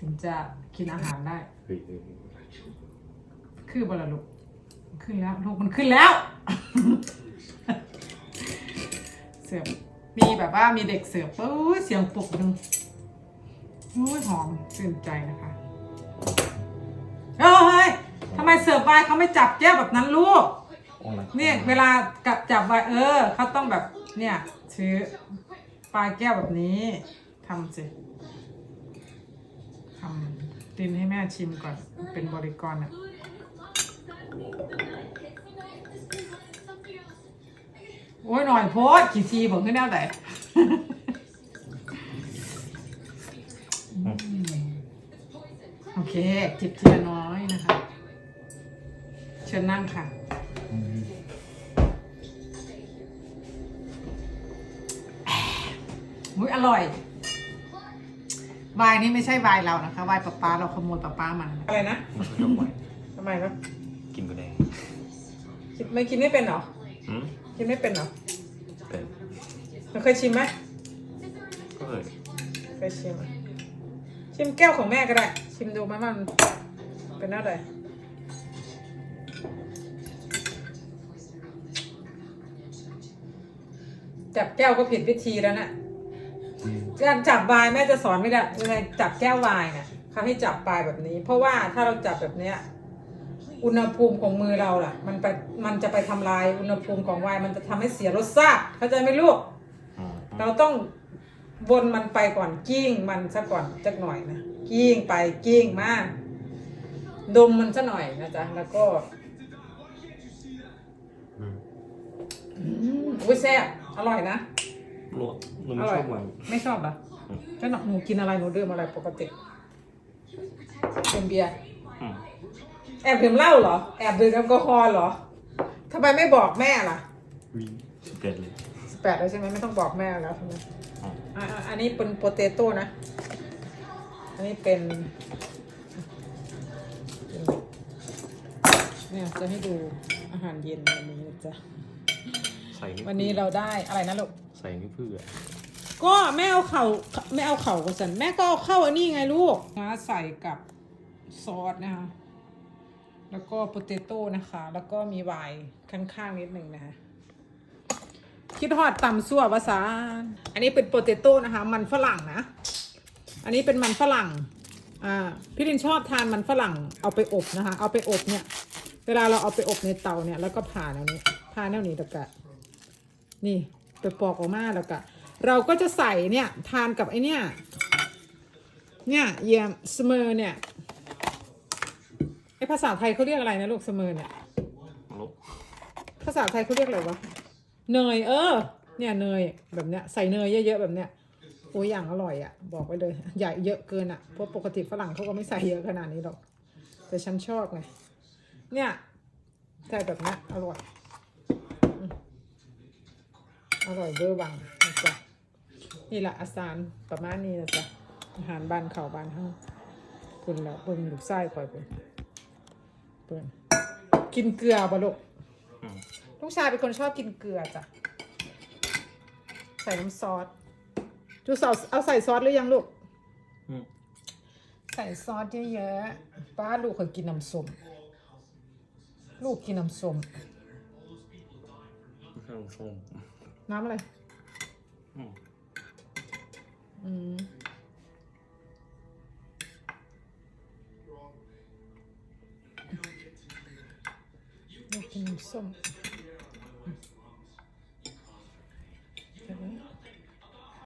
ถึงจะกินอาหารได้ เฮ้ยเฮ้ยเฮ้ยคือบละลูกขึ้นแล้วลูกมันขึ้นแล้ว เสิร์ฟมีแบบว่ามีเด็กเสิร์ฟปุ๊บเสียงปลุกหนึ่งอุ้ยหอมชื่นใจนะคะเอ้ยทำไมเสิร์ฟไวน์เขาไม่จับแก้วแบบนั้นลูกโอ้ยเนี่ยเวลากับจับไวน์เออเขาต้องแบบเนี่ยซื้อปลายแก้วแบบนี้ทำสิ ทำดินให้แม่ชิมก่อน เป็นบริกรอะโอ้ยหน่อยโพสกี่ทีผมขึ้นแนวไหนโอเคจิบทีละน้อยนะคะ เชิญนั่งค่ะอุ้ยอร่อย วายนี่ไม่ใช่วายเรานะคะวายป๊าป๊าเราขโมยป๊าป๊ามาอะไรนะมันก็ยกไว้ทำไมครับกินก็ได้ไม่กินไม่เป็นเหรออืมกินไม่เป็นเหรอแต่หนูเคยชิมไหมก็เลยเคยชิมอะชิมแก้วของแม่ก็ได้ ชิมดูไหมว่ามันเป็นอะไรจับแก้วก็ผิดวิธีแล้วนะ การจับวายแม่จะสอนไม่ได้ยังไงจับแก้ววายเนี่ยเขาให้จับปลายแบบนี้ เพราะว่าถ้าเราจับแบบเนี้ยอุณหภูมิของมือเราล่ะ มันไปมันจะไปทำลายอุณหภูมิของไวน์มันจะทำให้เสียรสชาติเข้าใจไหมลูกอืมเราต้องวนมันไปก่อนกิ้งมันซะก่อนจักหน่อยนะกิ้งไปกิ้งมาดมมันซะหน่อยนะจ๊ะแล้วก็อืมอืมอุ้ยแซ่บอร่อยนะ หนูหนูไม่อชร่ออยบมัน ไม่ชอบเหรออืม แล้วหนูกินอะไรหนูดื่มอะไรปกติดื่มเบียร์อืมแอบดื่มเหล้าเหรอ แอบดื่มแอลกอฮอล์เหรอทำไมไม่บอกแม่ล่ะวิ่งสเก็ตเลย สิบแปดแล้วใช่ไหมไม่ต้องบอกแม่แล้วใช่ไหมอืม อะอะอันนี้เป็นโปเตโต้นะ อันนี้เป็น เนี่ยจะให้ดูอาหารเย็นวันนี้นะจ๊ะ ใส่นี่วันนี้เราได้อะไรนะลูกใส่นี่เพื่อก็แม่เอาเข่าไม่เอาเข่ากับสันแม่ก็เอาเข้าอันนี้ไงลูกนะใส่กับซอสนะคะแล้วก็โปเตโต้นะคะ แล้วก็มีไวน์ข้างๆนิดหนึ่งนะคะคิดฮอดตำซั่วภาษา อันนี้เป็นโปเตโต้นะคะ มันฝรั่งนะ อันนี้เป็นมันฝรั่ง อ่า พี่ลินชอบทานมันฝรั่ง เอาไปอบนะคะ เอาไปอบเนี่ย เวลาเราเอาไปอบในเตาเนี่ย แล้วก็ผ่าแนวนี้ผ่าแนวนี้แล้วก็ นี่ไปปอกออกมาแล้วก็เราก็จะใส่เนี่ยทานกับไอเนี่ยเนี่ยเยี่ยมเสมอเนี่ยไอภาษาไทยเขาเรียกอะไรนะลูกเสมอเนี่ยลบภาษาไทยเขาเรียกอะไรวะเนยเออ เนี่ยเนยแบบเนี้ยใส่เนยเยอะๆแบบเนี้ยโอ้ยอย่างอร่อยอะ่ะ บอกไว้เลยใหญ่เยอะเกินอะ่ะเพราะปกติฝรั่งเขาก็ไม่ใส่เยอะขนาดนี้หรอกแต่ฉันชอบไงเนี่ยใส่แบบเนี้ยอร่อยอืม อร่อยเบอร์บังนะจ๊ะนี่แหละอาสารประมาณนี้นะจ๊ะอาหารบ้านเขาบ้านเฮาคุณแล้วเบิ่งลูกไส้คอยเบิ่งเบิ่งกินเกลือบ่ลูกอืมลูกชายเป็นคนชอบกินเกลือจ้ะใส่น้ำซอสจูสาวเอาใส่ซอสหรือยังลูกอืมใส่ซอสเยอะๆป้าลูกเคยกินน้ำส้มลูกกินน้ำส้มข้าวส้ม น้ำอะไร อืมอืมลูกกินน้ำส้ม